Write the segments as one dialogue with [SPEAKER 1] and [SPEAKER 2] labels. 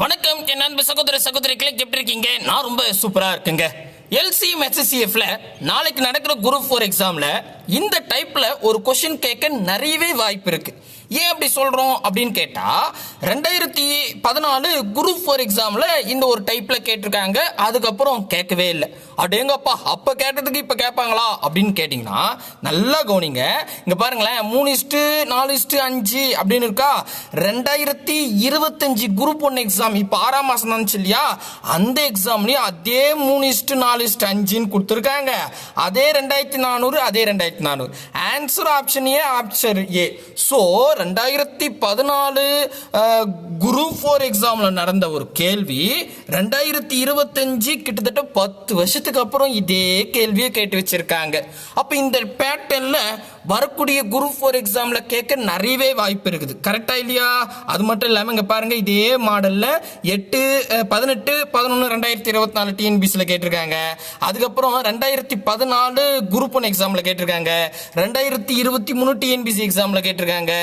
[SPEAKER 1] வணக்கம். என் அன்பு சகோதர சகோதரிகளை எப்படி இருக்கீங்க? நான் ரொம்ப சூப்பரா இருக்குங்க. எல்சிஎம் எஸ்எஸ்சிஎஃப்ல நாளைக்கு நடக்கிற குரூப் ஃபோர் எக்ஸாம்ல இந்த டைப்ல ஒரு கொஸ்டின் கேட்க நிறையவே வாய்ப்பு இருக்கு. ஏன் அப்படி சொல்கிறோம் அப்படின்னு கேட்டால் ரெண்டாயிரத்தி பதினாலு குரூப் ஃபோர் எக்ஸாமில் இந்த ஒரு டைப்பில் கேட்டிருக்காங்க அதுக்கப்புறம் கேட்கவே இல்லை. அப்படியேங்கப்பா அப்போ கேட்டதுக்கு இப்போ கேட்பாங்களா அப்படின்னு கேட்டிங்கன்னா நல்லா கவனிங்க. இங்கே பாருங்களேன் மூணு இஸ்ட்டு நாலு இஸ்ட்டு அஞ்சு அப்படின்னு இருக்கா? ரெண்டாயிரத்தி இருபத்தஞ்சு குரூப் ஒன் எக்ஸாம் இப்போ ஆறாம் மாதம் தான் இல்லையா? அந்த எக்ஸாம்லேயும் அதே மூணு இஸ்ட்டு நாலு இஸ்ட்டு அஞ்சுன்னு கொடுத்துருக்காங்க. அதே ரெண்டாயிரத்தி நானூறு அதே ரெண்டாயிரத்தி நானூறு. Answer option A option A. So ரெண்டாயிரத்தி பதினாலு குரூப் ஃபோர் எக்ஸாமில் நடந்த ஒரு கேள்வி ரெண்டாயிரத்தி இருபத்தஞ்சு கிட்டத்தட்ட பத்து வருஷத்துக்கு அப்புறம் இதே கேள்வியை கேட்டு வச்சுருக்காங்க. அப்போ இந்த பேட்டர்னில் வரக்கூடிய குரூப் ஃபோர் எக்ஸாமில் கேட்க நிறையவே வாய்ப்பு இருக்குது. கரெக்டாக இல்லையா? அது மட்டும் இல்லாமல் இங்கே பாருங்கள் இதே மாடலில் எட்டு பதினெட்டு பதினொன்று ரெண்டாயிரத்தி இருபத்தி நாலு டிஎன்பிசியில் கேட்டிருக்காங்க. அதுக்கப்புறம் ரெண்டாயிரத்தி பதினாலு குரூப் ஒன் எக்ஸாமில் கேட்டிருக்காங்க. ரெண்டாயிரத்தி இருபத்தி மூணு டிஎன்பிசி எக்ஸாமில் கேட்டிருக்காங்க.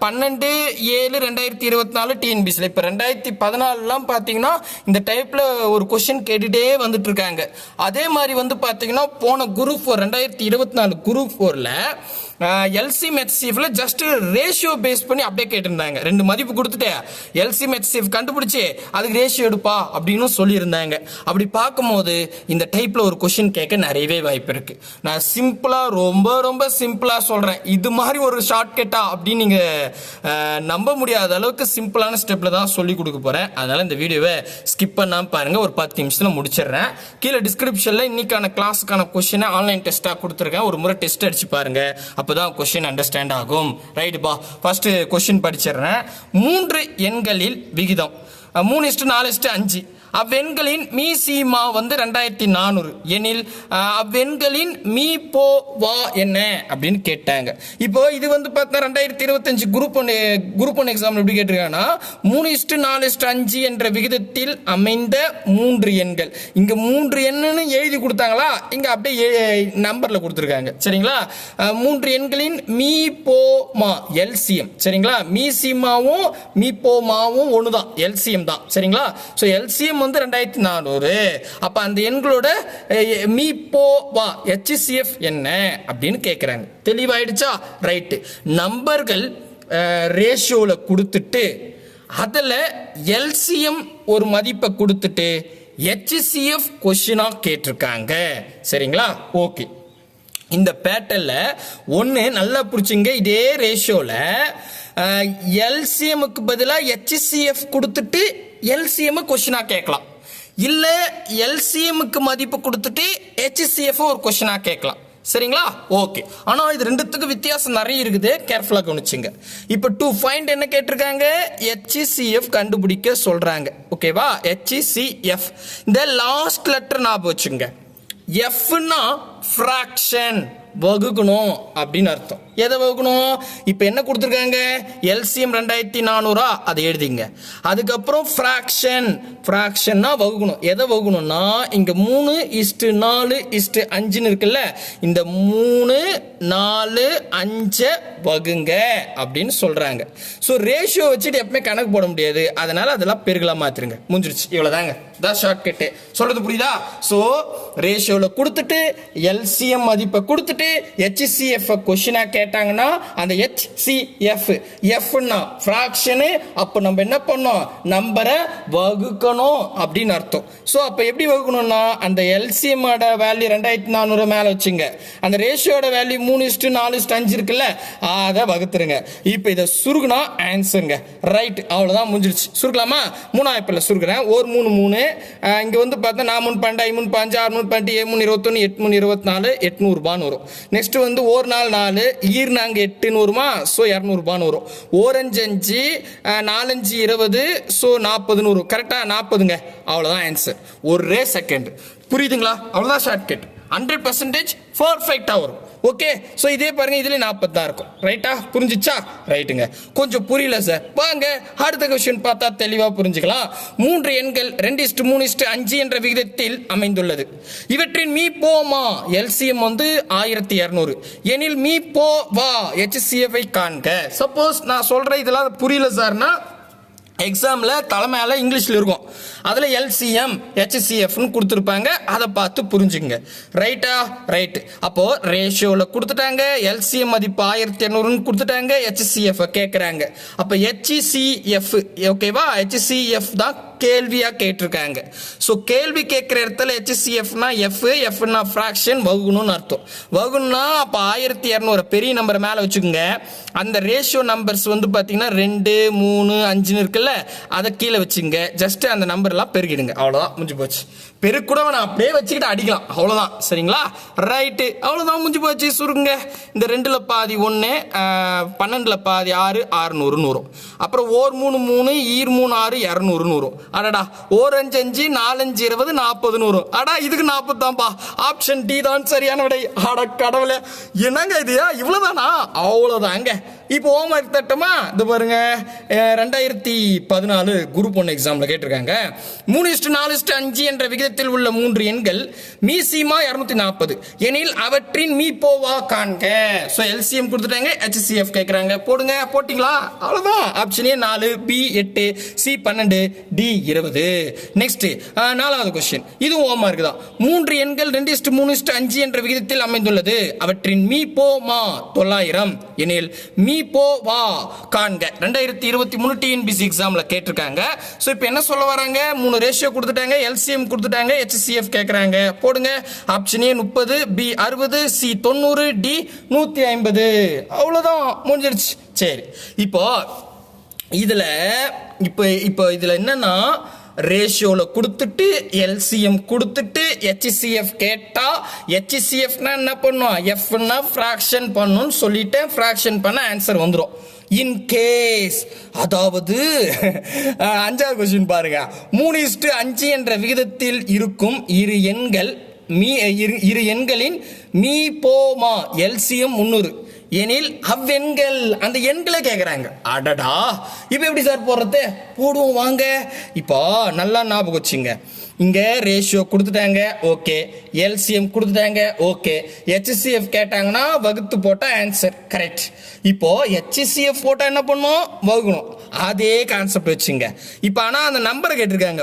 [SPEAKER 1] பன்னெண்டு ஏழு ரெண்டாயிரத்தி இருபத்தி நாலு டிஎன்பிசியில் இப்போ ரெண்டாயிரத்தி பதினாலுலாம் பார்த்தீங்கன்னா இந்த டைப்ல ஒரு கொஸ்டின் கேட்டுட்டே வந்துட்டு இருக்காங்க அதே மாதிரி வந்து பார்த்தீங்கன்னா போன குரூப் ஃபோர் ரெண்டாயிரத்தி இருபத்தி நாலு குரூப் ஃபோரில் எல்சி மெட்சிஃப்ல ஜஸ்ட் ரேஷியோ பேஸ் பண்ணி அப்படியே கேட்டிருந்தாங்க. ரெண்டு மதிப்பு கொடுத்துட்டு. எல்சி மெட்சிஃப் கண்டுபிடிச்சி அதுக்கு ரேஷியோ எடுப்பா அப்படின்னு சொல்லியிருந்தாங்க. அப்படி பார்க்கும்போது இந்த டைப்ல ஒரு கொஷின் கேட்க நிறையவே வாய்ப்பு இருக்கு. நான் சிம்பிளா ரொம்ப ரொம்ப சிம்பிளா சொல்றேன். இது மாதிரி ஒரு ஷார்ட் கட்டா அப்படின்னு நீங்க நம்ப முடியாத அளவுக்கு சிம்பிளான ஸ்டெப்ல தான் சொல்லி கொடுக்க போறேன். அதனால இந்த வீடியோவை ஸ்கிப் பண்ணாம பாருங்க. ஒரு பத்து நிமிஷத்துல முடிச்சிடுறேன். கீழே டிஸ்கிரிப்ஷன்ல இன்னைக்கான கிளாஸுக்கான கொஸ்டினை ஆன்லைன் டெஸ்டா கொடுத்துருக்கேன். ஒரு முறை டெஸ்ட் அடிச்சு பாருங்க அப்பதான் கொஸ்டின் அண்டர்ஸ்டாண்ட் ஆகும். ரைட் பா? ஃபர்ஸ்ட் கொஸ்டின் படிச்சிடுறேன். மூன்று எண்களில் விகிதம். மூணு இஸ்ட்டு நாலு இஸ்ட்டு அஞ்சு. அவ்வெண்களின் மீ சீமா வந்து ரெண்டாயிரத்தி நானூறு. எனில் அவ்வெண்களின் மீ போ வா என்ன? அப்படின்னு கேட்டாங்க. இப்போ இது வந்து பார்த்தா ரெண்டாயிரத்தி இருபத்தஞ்சு group one group one exam எப்படி கேட்டிருக்காங்கன்னா மூணு இஸ்டு நாலு இஸ்டு அஞ்சு என்ற விகிதத்தில் அமைந்த மூன்று எண்கள். இங்க மூன்று எண்ணுன்னு எழுதி கொடுத்தாங்களா? இங்க அப்படியே நம்பர்ல கொடுத்துருக்காங்க. சரிங்களா? மூன்று எண்களின் மீ போ மா எல்சிஎம். சரிங்களா? மீ சீமாவும் மீ போ மாவும் தான் எல்சிஎம் தான். சரிங்களா? ஸோ எல்சிஎம் வந்து ரெண்டாயிரத்தி நானூறு. அப்போ அந்த எண்களோட அஹ், மீ போ வா ஹெச்சிசிஎஃப் என்ன அப்படின்னு கேட்குறாங்க தெளிவாயிடுச்சா? ரைட்டு. நம்பர்கள் ரேஷியோவில் கொடுத்துட்டு அதில் எல்சிஎம் ஒரு மதிப்பை கொடுத்துட்டு ஹெச்சிசிஎஃப் கொஷினாக கேட்டிருக்காங்க. சரிங்களா? ஓகே. இந்த பேட்டர்ல ஒன்று நல்லா பிடிச்சிங்க. இதே ரேஷியோவில் எல்சிஎம்க்கு பதிலாக ஹெச்சிசிஎஃப் கொடுத்துட்டு எல்சிஎம் கொஷினாக கேட்கலாம். இல்லை எல்சிஎம்க்கு மதிப்பு கொடுத்துட்டு ஹெச்சிசிஎஃப் ஒரு கொஷினாக கேட்கலாம். சரிங்களா? ஓகே ஆனால் இது ரெண்டுத்துக்கு வித்தியாசம் நிறைய இருக்குது. கேர்ஃபுல்லாக கவனிச்சுங்க. இப்போ டூ ஃபைண்ட் என்ன கேட்டிருக்காங்க? ஹெச்சிசிஎஃப் கண்டுபிடிக்க சொல்கிறாங்க ஓகேவா ஹெச்சிசிஎஃப் இந்த லாஸ்ட் லெட்டர் ஞாபகம் வச்சுங்க எஃப்னா ஃப்ராக்ஷன் வகுக்கணும் அப்படின்னு அர்த்தம். எதை வகுக்கணும்? இப்போ என்ன கொடுத்துருக்காங்க? எல்சிஎம் ரெண்டாயிரத்தி நானூறா? அதை எழுதிங்க. அதுக்கப்புறம் ஃப்ராக்ஷன் ஃப்ராக்ஷன்னா வகுக்கணும். எதை வகுக்கணும்னா இங்கே மூணு இஸ்ட்டு நாலு இஸ்ட்டு அஞ்சுன்னு இருக்குல்ல? இந்த மூணு நாலு அஞ்சை வகுங்க அப்படின்னு சொல்கிறாங்க ஸோ ரேஷியோ வச்சுட்டு எப்பவுமே கணக்கு போட முடியாது. அதனால் அதெல்லாம் பெருகலாக மாற்றிருங்க முடிஞ்சிருச்சு. இவ்வளோதாங்க தான் ஷார்ட் கட்டு புரியுதா? ஸோ ரேஷியோவில் கொடுத்துட்டு எல்சிஎம் மதிப்பை கொடுத்துட்டு ஹெச்சிசிஎஃப் கொஷினா கேட்டாங்கன்னா அந்த ஹெச்சிஎஃப் எஃப்னா ஃப்ராக்ஷனு அப்போ நம்ம என்ன பண்ணோம்? நம்பரை வகுக்கணும் அப்படின்னு அர்த்தம். ஸோ அப்போ எப்படி வகுக்கணும்னா அந்த எல்சிஎம்மோட வேல்யூ ரெண்டாயிரத்தி நானூறு மேலே வச்சுங்க. அந்த ரேஷியோட வேல்யூ மூணு இஸ்ட்டு நாலு இஸ்ட் அஞ்சு இருக்குல்ல அதை வகுத்துருங்க. இப்போ இதை சுருகுனா ஆன்சருங்க ரைட் அவ்வளோதான் முடிஞ்சிருச்சு. சுருக்கலாமா? மூணாவது இப்போ சுருக்குறேன். ஒரு மூணு மூணு. இங்கே வந்து பார்த்தா நான் மூணு பன்னெண்டு ஐ மூணு பாஞ்சு ஆறு மூணு பன்னெண்டு ஏழு மூணு இருபத்தொன்று எட்டு மூணு இருபத்தி நாலு எட்நூறுபான்னு வரும். நெக்ஸ்ட் வந்து ஒரு நாள் நாலு ஈர் நாங்கள் எட்டுன்னு வருமா ஸோ இரநூறுபான்னு வரும். ஓரஞ்சு அஞ்சு நாலஞ்சு இருபது ஸோ நாற்பதுன்னு வரும் கரெக்டாக நாற்பதுங்க அவ்வளோதான் ஆன்சர் ஒரே செகண்ட் புரியுதுங்களா? அவ்வளோதான் ஷார்ட் கட் ஹண்ட்ரட் பர்சன்டேஜ் பர்ஃபெக்டாக வரும். ஓகே ஸோ இதே பாருங்க இதுல நாற்பது தான் இருக்கும் ரைட்டா புரிஞ்சிச்சா? ரைட்டுங்க கொஞ்சம் புரியல சார் வாங்க அடுத்த கொஸ்டின் பார்த்தா தெளிவாக புரிஞ்சுக்கலாம். மூன்று எண்கள் ரெண்டு இஸ்டு மூணு இஸ்டு அஞ்சு என்ற விகிதத்தில் அமைந்துள்ளது. இவற்றின் மீ போமா எல்சிஎம் வந்து ஆயிரத்தி இரநூறு. எனில் மீ போ வா ஹெச்சிஎஃப்ஐ காண்க. சப்போஸ் நான் சொல்கிறேன் இதெல்லாம் புரியல சார்னா எக்ஸாமில் தலைமையால் இங்கிலீஷில் இருக்கும். அதில் எல்சிஎம் ஹெச்சிஎஃப்னு கொடுத்துருப்பாங்க. அதை பார்த்து புரிஞ்சுங்க ரைட்டா ரைட்டு அப்போது ரேஷியோவில் கொடுத்துட்டாங்க. எல்சிஎம் மதிப்பு ஆயிரத்தி எண்ணூறுன்னு கொடுத்துட்டாங்க. ஹெச்சிஎஃப் கேட்குறாங்க அப்போ ஹெச்சிசிஎஃப் ஓகேவா ஹெச்சிசிஎஃப் தான் கேள்வியாக கேட்டிருக்காங்க. ஸோ கேள்வி கேட்குற இடத்துல ஹெச்சிஎஃப்னா எஃப் எஃப்னா ஃப்ராக்ஷன் வகுணும்னு அர்த்தம். வகுனா அப்போ ஆயிரத்தி இரநூறு பெரிய நம்பர் மேலே வச்சுக்கோங்க. அந்த ரேஷியோ நம்பர்ஸ் வந்து பார்த்தீங்கன்னா ரெண்டு மூணு அஞ்சுன்னு இருக்குல்ல அதை கீழே வச்சுங்க ஜஸ்ட் அந்த நம்பர்லாம் பெருகிடுங்க. அவ்வளோதான் முடிஞ்சு போச்சு. பெருக்கு நான் அப்படியே வச்சுக்கிட்டு அடிக்கலாம். அவ்வளோதான் சரிங்களா? ரைட்டு அவ்வளோதான் முடிஞ்சு போச்சு. சுருங்க. இந்த ரெண்டில் பாதி ஒன்று பன்னெண்டில் பாதி ஆறு ஆறுநூறு நூறும். அப்புறம் ஓர் மூணு மூணு ஈர் மூணு ஆறு இரநூறு நூறும். அடடா. ஓர் அஞ்சு அஞ்சு நாலஞ்சு இருபது நாற்பது நூறு அடா இதுக்கு நாற்பதுதான்ப்பா ஆப்ஷன் டி தான் சரியான விடை. அட கடவுளே. என்னங்க இது? இவ்வளோதானா அவ்வளோதாங்க இப்போ ஹோம்ஒர்க் தட்டுமா? இது பாருங்க. ரெண்டாயிரத்தி பதினாலு குரூப் ஒன் எக்ஸாம்ல கேட்டிருக்காங்க. மூணு இஸ்டு நாலு இஸ்டு அஞ்சு என்ற விகிதத்தில் உள்ள மூன்று எண்கள் மீசிமா இரநூத்தி நாற்பது எனில் அவற்றின் மீ போவா காண்க. ஸோ எல்சிஎம் கொடுத்துட்டாங்க ஹெச்சிஎஃப் கேட்குறாங்க போடுங்க போட்டிங்களா? அவ்வளோதான் ஆப்ஷனே நாலு பி எட்டு சி பன்னெண்டு டி இருபது. நெக்ஸ்ட் நாலாவது கொஸ்டின் இதுவும் ஓமா தான். மூன்று எண்கள் ரெண்டு இஸ்டு மூணு இஸ்டு அஞ்சு என்ற விகிதத்தில் அமைந்துள்ளது. அவற்றின் மீ போமா தொள்ளாயிரம். எனில் மீ போ வா காண்க. ரெண்டாயிரத்தி இருபத்தி மூணு டிஎன்பிசி எக்ஸாம்ல கேட்டிருக்காங்க. ஸோ இப்போ என்ன சொல்ல வராங்க? மூணு ரேஷியோ கொடுத்துட்டாங்க. எல்சிஎம் கொடுத்துட்டாங்க. ஹெச்சிஎஃப் கேட்குறாங்க போடுங்க. ஆப்ஷன் ஏ முப்பது பி அறுபது சி தொண்ணூறு டி நூற்றி ஐம்பது. அவ்வளோதான் முடிஞ்சிருச்சு. சரி. இப்போ இதில் இப்போ இப்போ இதில் என்னன்னா ரேஷியோவில் கொடுத்துட்டு எல்சிஎம் கொடுத்துட்டு ஹெச்சிசிஎஃப் கேட்டால் ஹெச்சிசிஎஃப்னா என்ன பண்ணும்? எஃப்னா ஃப்ராக்ஷன் பண்ணுன்னு சொல்லிட்டேன் ஃப்ராக்ஷன் பண்ண ஆன்சர் வந்துடும் இன் கேஸ் அதாவது அஞ்சாவது கொஸ்டின் பாருங்க. மூணு இஸ்டு அஞ்சு என்ற விகிதத்தில் இருக்கும் இரு எண்கள் மீ இரு இரு எண்களின் மீ போமா எல்சிஎம் முந்நூறு. எனில் அவ்வெண்கள் அந்த எண்களை கேட்குறாங்க அடடா இப்போ எப்படி சார் போடுறது? போடுவோம் வாங்க. இப்போ நல்லா ஞாபகம் வச்சுங்க. இங்கே ரேஷியோ கொடுத்துட்டாங்க ஓகே எல்சிஎம் கொடுத்துட்டாங்க ஓகே ஹெச்சிசிஎஃப் கேட்டாங்கன்னா வகுத்து போட்டால் ஆன்சர் கரெக்ட் இப்போது ஹெச்சிசிஎஃப் போட்டால் என்ன பண்ணும்? வகுக்கணும். அதே கான்செப்ட் வச்சுங்க. இப்போ ஆனால் அந்த நம்பர் கேட்டிருக்காங்க.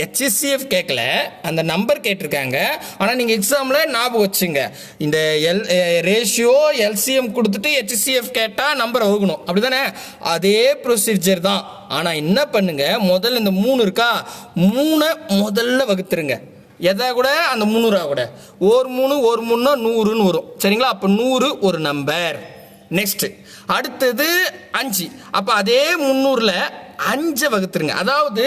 [SPEAKER 1] ஹெச்எஸ்சிஎஃப் கேட்கல அந்த நம்பர் கேட்டிருக்காங்க. ஆனால் நீங்கள் எக்ஸாமில் ஞாபகம் வச்சுங்க. இந்த எல் ரேஷியோ எல்சிஎம் கொடுத்துட்டு ஹெச்எஸ்சிஎஃப் கேட்டால் நம்பர் வகுக்கணும். அப்படிதானே? அதே ப்ரொசீஜர் தான். ஆனால் என்ன பண்ணுங்க? முதல்ல இந்த மூணு இருக்கா? மூணை முதல்ல வகுத்துருங்க. எதை கூட? அந்த முந்நூறுவா கூட. ஒரு மூணு ஒரு மூணுனா நூறுன்னு வரும். சரிங்களா? அப்போ நூறு ஒரு நம்பர் நெக்ஸ்ட் அடுத்தது அஞ்சு. அப்போ அதே முந்நூறில் அஞ்சை வகுத்துருங்க. அதாவது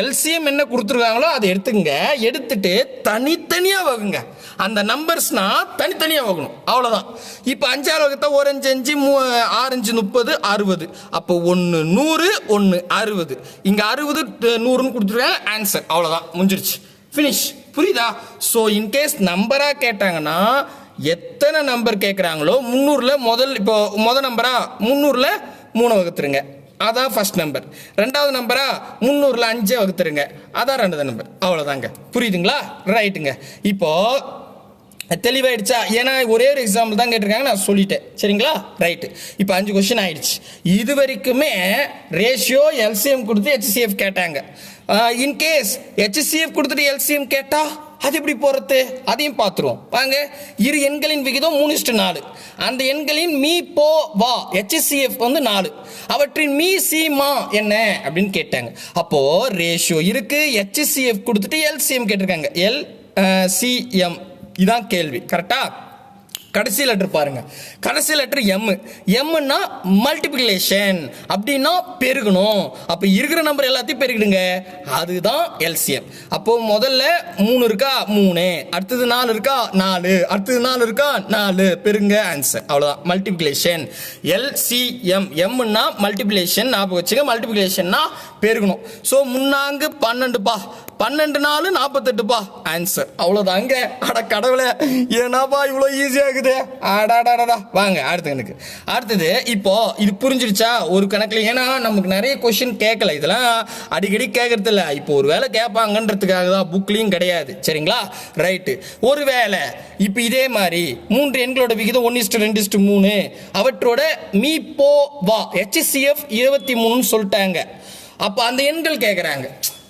[SPEAKER 1] எல்சிஎம் என்ன கொடுத்துருக்காங்களோ அதை எடுத்துங்க எடுத்துட்டு தனித்தனியாக வகுங்க. அந்த நம்பர்ஸ்னா தனித்தனியாக வகணும் அவ்வளோதான் இப்போ அஞ்சாறு வகுத்தா ஒரு அஞ்சு அஞ்சு மூ ஆறஞ்சு முப்பது அறுபது. அப்போ ஒன்று நூறு ஒன்று அறுபது. இங்கே அறுபது நூறுன்னு கொடுத்துருக்காங்க ஆன்சர் அவ்வளோதான் முடிஞ்சிருச்சு. ஃபினிஷ் புரியுதா? ஸோ இன்கேஸ் நம்பராக கேட்டாங்கன்னா எத்தனை நம்பர் கேட்குறாங்களோ முந்நூறில் முதல் இப்போ முதல் நம்பரா முந்நூறில் மூணு வகுத்துருங்க. அதான் ஃபர்ஸ்ட் நம்பர் ரெண்டாவது நம்பரா முந்நூறில் அஞ்சே வகுத்துருங்க. அதான் ரெண்டாவது நம்பர் அவ்வளோதாங்க புரியுதுங்களா? ரைட்டுங்க இப்போ தெளிவாயிடுச்சா? ஏன்னா ஒரே ஒரு எக்ஸாம்பிள் தான் கேட்டிருக்காங்க நான் சொல்லிட்டேன். சரிங்களா? ரைட்டு இப்போ அஞ்சு கொஸ்டின் ஆயிடுச்சு. இது வரைக்குமே ரேஷியோ எல்சிஎம் கொடுத்து ஹெச்சிஎஃப் கேட்டாங்க. இன்கேஸ் ஹெச்சிஎஃப் கொடுத்துட்டு எல்சிஎம் கேட்டா அது எப்படி போகிறது அதையும் பார்த்துருவோம். பாருங்க இரு எண்களின் விகிதம் மூணு இஸ்டு நாலு. அந்த எண்களின் மீ போ வா ஹெச்சிஎஃப் வந்து நாலு. அவற்றின் மீ சி மா என்ன அப்படின்னு கேட்டாங்க. அப்போது ரேஷியோ இருக்கு. ஹெச்சிஎஃப் கொடுத்துட்டு எல்சிஎம் கேட்டிருக்காங்க. எல் சிஎம் இதான் கேள்வி. கரெக்டாக கடைசி லெட்டர் பாருங்க. கடைசி லெட்டர் எம் எம்னா மல்டிபிளேஷன் அப்படின்னா பெருகணும். அப்போ இருக்கிற நம்பர் எல்லாத்தையும் பெருகிடுங்க அதுதான் எல்சிஎம் அப்போ முதல்ல மூணு இருக்கா? மூணு. அடுத்தது நாலு இருக்கா? நாலு. அடுத்தது நாலு இருக்கா? நாலு. பெருங்க ஆன்சர் அவ்வளோதான் மல்டிபிளேஷன் எல்சிஎம் எம்னா மல்டிபிளேஷன் ஞாபகம் வச்சுங்க. மல்டிபிளேஷன்னா பெருகணும். ஸோ முன்னாங்கு பன்னெண்டுப்பா. பன்னெண்டு நாலு நாற்பத்தெட்டுப்பா ஆன்சர் அவ்வளோதாங்க அட கடவுளே. ஏன்னாப்பா இவ்வளோ ஈஸியாக இருக்குது? அடாடாடா வாங்க அடுத்த கணக்கு அடுத்தது இப்போ இது புரிஞ்சிருச்சா ஒரு கணக்கில் ஏன்னா நமக்கு நிறைய கொஷின் கேட்கல. இதெல்லாம் அடிக்கடி கேட்கறது இல்லை இப்போ ஒரு வேலை கேட்பாங்கன்றதுக்காக தான் புக்லேயும் கிடையாது. சரிங்களா? ரைட்டு ஒரு வேலை இப்போ இதே மாதிரி மூன்று எண்களோட விகிதம் ஒன்று இஸ்டு ரெண்டு இஸ்டு மூணு. அவற்றோட மீ போ வா. ஹெச்சிசிஎஃப் இருபத்தி மூணுன்னு சொல்லிட்டாங்க. அப்போ அந்த எண்கள் கேட்குறாங்க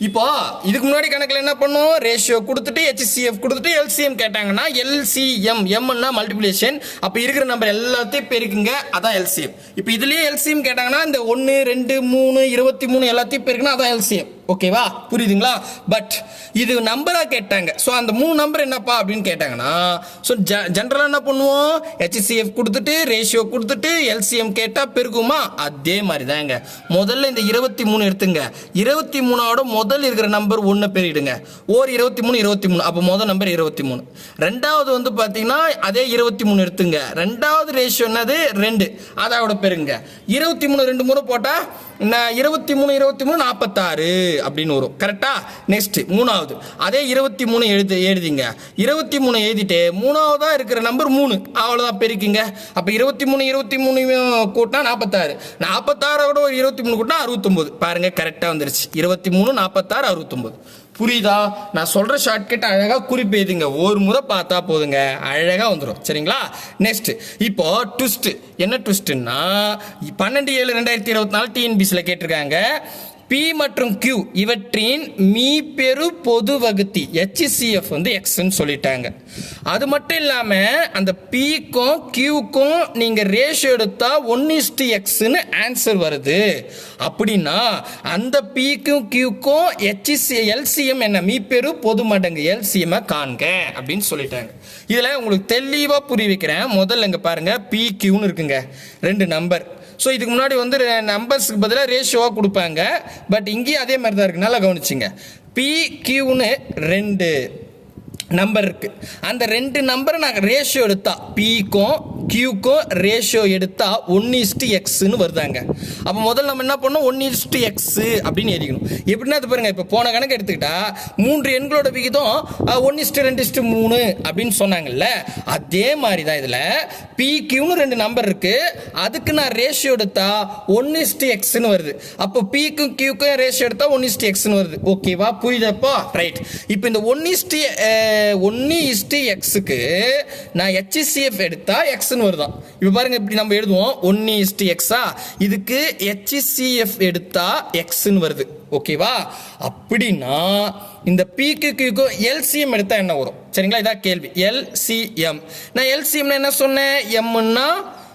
[SPEAKER 1] இப்போ இதுக்கு முன்னாடி கணக்கில் என்ன பண்ணும்? ரேஷியோ கொடுத்துட்டு ஹெச்சிஎஃப் கொடுத்துட்டு எல்சிஎம் கேட்டாங்கன்னா எல்சிஎம் எம்னா மல்டிபிளேஷன் அப்போ இருக்கிற நம்பர் எல்லாத்தையும் பெருக்குங்க. அதான் எல்சிஎம் இப்போ இதுலேயே எல்சிஎம் கேட்டாங்கன்னா இந்த ஒன்று ரெண்டு மூணு இருபத்தி மூணு எல்லாத்தையும் பெருக்குன்னா அதான் எல்சிஎம் ஓகேவா புரியுதுங்களா? பட் இது நம்பராக கேட்டாங்க. ஸோ அந்த மூணு நம்பர் என்னப்பா அப்படின்னு கேட்டாங்கன்னா ஸோ ஜென்ரலாக என்ன பண்ணுவோம்? ஹெச்சிசிஎஃப் கொடுத்துட்டு ரேஷியோ கொடுத்துட்டு எல்சிஎம் கேட்டால் பெருக்குமா? அதே மாதிரி தாங்க முதல்ல இந்த இருபத்தி மூணு எடுத்துங்க. இருபத்தி மூணோட முதல் இருக்கிற நம்பர் ஒன்று பெரியிடுங்க ஓர் இருபத்தி மூணு இருபத்தி மூணு. அப்போ முதல் நம்பர் இருபத்தி மூணு. ரெண்டாவது வந்து பார்த்தீங்கன்னா அதே இருபத்தி மூணு எடுத்துங்க. ரெண்டாவது ரேஷியோ என்னது? ரெண்டு. அதோட பெருங்க இருபத்தி மூணு ரெண்டு முறை போட்டால் இருபத்தி மூணு இருபத்தி மூணு நாற்பத்தாறு அப்படின்னு வரும். கரெக்டா நெக்ஸ்ட் மூணாவது. அதே இருபத்தி மூணு எழுது எழுதிங்க. இருபத்தி மூணு எழுதிட்டு மூணாவதா இருக்கிற நம்பர் மூணு. அவ்வளோதான் பெருக்கிங்க. அப்போ இருபத்தி மூணு இருபத்தி மூணு கூட்டினா நாற்பத்தாறு நாற்பத்தாறோட ஒரு இருபத்தி மூணு கூட்டினா அறுபத்தொம்போது. பாருங்க கரெக்டாக வந்துருச்சு. இருபத்தி மூணு நாற்பத்தாறு அறுபத்தொம்போது புரியுதா? நான் சொல்கிற ஷார்ட்கட் அழகாக குறிப்பு எழுதுங்க. ஒரு முறை பார்த்தா போதுங்க. அழகாக வந்துடும் சரிங்களா? நெக்ஸ்ட் இப்போ ட்விஸ்ட்டு என்ன ட்விஸ்ட்டுன்னா பன்னெண்டு ஏழு ரெண்டாயிரத்தி இருபத்தி நாலு டிஎன்பிசியில் கேட்டிருக்காங்க. பி மற்றும் கியூ இவற்றின் மீப்பெரு பொது வகுத்தி HCF வந்து எக்ஸ்ன்னு சொல்லிட்டாங்க. அது மட்டும் இல்லாமல் அந்த பிக்கும் கியூக்கும் நீங்கள் ரேஷியோ எடுத்தால் ஒன் இஸ்டி எக்ஸ்னு ஆன்சர் வருது. அப்படின்னா அந்த பிக்கும் கியூக்கும் ஹெச்சி எல்சிஎம் என்ன? மீப்பெரு பொது மடங்கு எல்சிஎம்மை காண்க அப்படின்னு சொல்லிட்டாங்க. இதில் உங்களுக்கு தெளிவாக புரிய வைக்கிறேன் முதல்ல இங்கே பாருங்கள் பி கியூன்னு இருக்குங்க. ரெண்டு நம்பர் ஸோ இதுக்கு முன்னாடி வந்து நம்பர்ஸ்க்கு பதிலாக ரேஷியோவாக கொடுப்பாங்க. பட் இங்கேயும் அதே மாதிரி தான் இருக்குது நல்லா கவனிச்சிங்க. பி கியூன்னு ரெண்டு. நம்பர் இருக்குது அந்த ரெண்டு நம்பரை நாங்கள் ரேஷியோ எடுத்தால் பிக்கும் கியூக்கும் ரேஷியோ எடுத்தால் ஒன் இஸ்டு எக்ஸ்னு வருதாங்க. அப்போ முதல்ல நம்ம என்ன பண்ணோம் ஒன் இஸ்டு எக்ஸு அப்படின்னு எழுதிக்கணும். எப்படின்னா அது பாருங்கள் இப்போ போன கணக்கு எடுத்துக்கிட்டா மூன்று எண்களோட விகிதம் ஒன் இஸ்டு ரெண்டு இஸ்டு மூணு அப்படின்னு சொன்னாங்கல்ல அதே மாதிரி தான் இதில் பி கியூன்னு ரெண்டு நம்பர் இருக்குது அதுக்கு நான் ரேஷியோ எடுத்தால் ஒன் இஸ்டு எக்ஸ்னு வருது. அப்போ பிக்கும் கியூக்கும் ரேஷியோ எடுத்தால் ஒன் இஸ்டு எக்ஸ்னு வருது. ஓகேவா புரியுதப்போ ரைட் இப்போ? இந்த ஒன் இஸ்டு ஒன்னு இஸ்டி எக்ஸுக்கு நான் ஹெச்சிசிஎஃப் எடுத்தா எக்ஸ்னு வருதான் இப்போ பாருங்க இப்படி நம்ம எழுதுவோம். ஒன்னு இஸ்டி எக்ஸா இதுக்கு ஹெச்சிசிஎஃப் எடுத்தா எக்ஸ்னு வருது. ஓகேவா அப்படின்னா இந்த பிக்கு கியூக்கும் எல்சிஎம் எடுத்தா என்ன வரும்? சரிங்களா? இதான் கேள்வி. எல்சிஎம் நான் எல்சிஎம் என்ன சொன்னேன்? எம்னா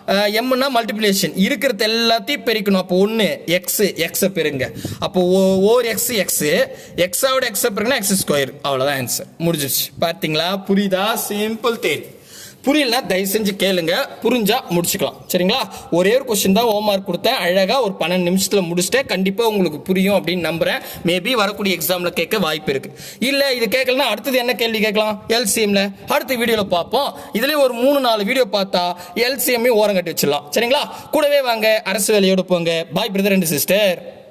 [SPEAKER 1] எம்னா மல்டிப்ளிகேஷன் இருக்கிறது எல்லாத்தையும் பெருக்கணும். அப்போ ஒன்று எக்ஸ் எக்ஸை பெருங்க. அப்போ ஓ- ஓர் எக்ஸ் எக்ஸ் எக்ஸாவோட எக்ஸை பெருங்கன்னா எக்ஸ் ஸ்கொயர் அவ்வளோதான் ஆன்சர் முடிஞ்சிருச்சு. பார்த்தீங்களா? புரியுதா? சிம்பிள் தேரி புரியலனா தயவு செஞ்சு கேளுங்க. புரிஞ்சா முடிச்சுக்கலாம். சரிங்களா? ஒரே ஒரு கொஸ்டின் தான் ஹோம் ஒர்க் கொடுத்தேன். அழகா ஒரு பன்னெண்டு நிமிஷத்துல முடிச்சுட்டு கண்டிப்பா உங்களுக்கு புரியும் அப்படின்னு நம்புறேன். மேபி வரக்கூடிய எக்ஸாம்ல கேட்க வாய்ப்பு இருக்கு. இல்ல இது கேட்கலனா அடுத்தது என்ன கேள்வி கேட்கலாம்? எல்சிஎம்ல அடுத்த வீடியோல பார்ப்போம். இதுலேயே ஒரு மூணு நாலு வீடியோ பார்த்தா எல்சிஎம்மே ஓரம் கட்டி வச்சிடலாம். சரிங்களா? கூடவே வாங்க. அரசு வேலையோட போங்க. பாய் பிரதர் அண்ட் சிஸ்டர்